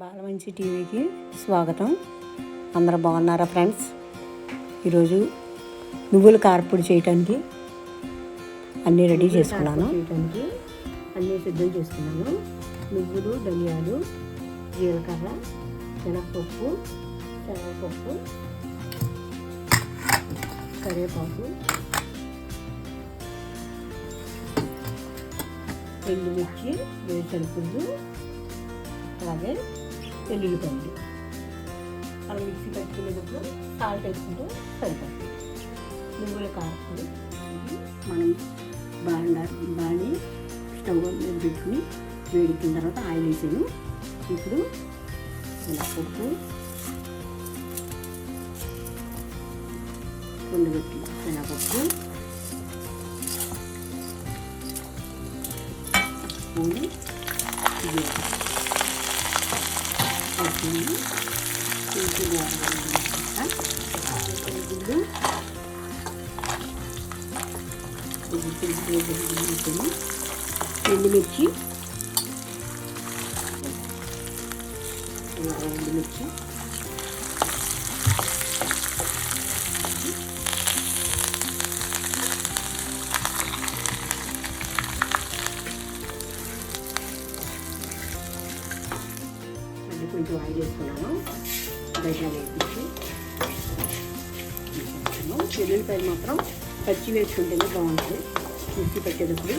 బాలమంచి టీవీకి స్వాగతం. అందరూ బాగున్నారా ఫ్రెండ్స్? ఈరోజు నువ్వులు కారపొడి చేయటానికి అన్నీ రెడీ చేసుకున్నాను. చేయడానికి అన్నీ సిద్ధం చేసుకున్నాను. నువ్వులు ధనియాలు జీలకర్ర శనగపప్పు శనగపప్పు కరివేపాకు ఎండుమిర్చి వేరుశనగలు అలాగే వెల్లుల్లిపాయలు. మనం మిక్సీ పెట్టుకునేటప్పుడు సాల్ట్ వేసుకుంటే సరిపోతుంది. నువ్వుల కారపొడి మనం బాండ బాండి స్టవ్ మీద పెట్టుకుని వేడికిన తర్వాత ఆయిల్ వేసాను ఇప్పుడు పప్పు ఉండబెట్టి శనగపప్పు స్పూను జీలకర్ర పచ్చిమిర్చి కొంచెం గుడ్డు ఎండుమిర్చి ఎండుమిర్చి మళ్ళీ కొంచెం ఆయిల్ వేసుకున్నాను బయట వేపించి వెల్లుల్లిపాయలు మాత్రం పచ్చి వేసుకుంటేనే బాగుంటుంది. మిక్సీ పెట్టేటప్పుడు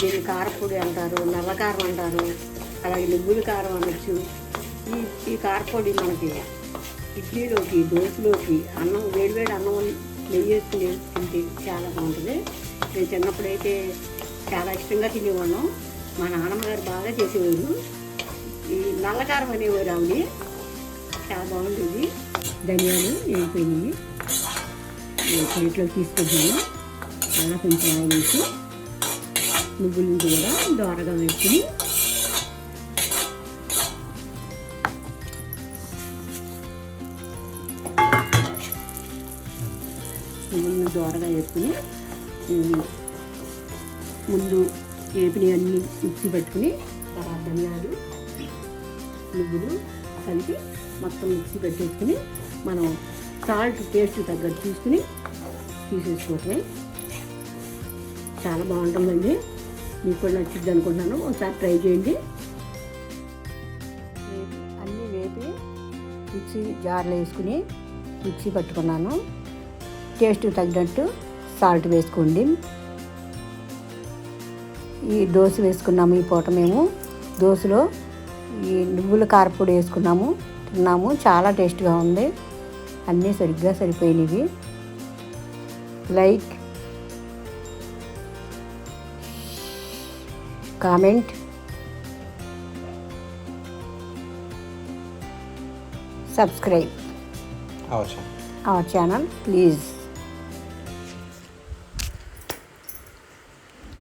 దీన్ని కారపొడి అంటారు నల్ల కారం అంటారు అలాగే నువ్వుల కారం అనొచ్చు. ఈ ఈ కారపొడి మనకి ఇడ్లీలోకి దోశలోకి అన్నం వేడివేడి అన్నం నెయ్యి వేసుకుని తింటే చాలా బాగుంటుంది. నేను చిన్నప్పుడైతే చాలా ఇష్టంగా తినేవాళ్ళం. మా నాన్నమ్మ గారు బాగా చేసేవాళ్ళు ఈ నల్లకారం అనేవారు ఆవిడ చాలా బాగుంటుంది. ధనియాలు వేగిపోయినాయి ప్లేట్లో తీసుకొచ్చాను అలా కొంచెం ఆయిల్ వేసి నువ్వులు కూడా దోరగా వేసుకుని నువ్వులను దోరగా వేసుకుని ముందు వేపిని అన్ని మిక్సీ పెట్టుకుని తర్వాత ధనియాలు నువ్వులు కలిపి మొత్తం మిక్సీ పెట్టేసుకుని మనం సాల్ట్ టేస్ట్ తగ్గట్టు చూసుకుని తీసేసుకోవటమే. చాలా బాగుంటుందండి. మీకు కూడా నచ్చింది అనుకుంటున్నాను. ఒకసారి ట్రై చేయండి. అన్నీ వేపి మిక్సీ జార్లో వేసుకుని మిక్సీ పట్టుకున్నాను. టేస్ట్ తగినట్టు సాల్ట్ వేసుకోండి. ఈ దోశ వేసుకున్నాము ఈ పూట మేము. దోశలో ఈ నువ్వుల కారపొడి వేసుకున్నాము తిన్నాము చాలా టేస్ట్గా ఉంది. అన్నీ సరిగ్గా సరిపోయినవి. Like comment. Subscribe. Our channel. Please.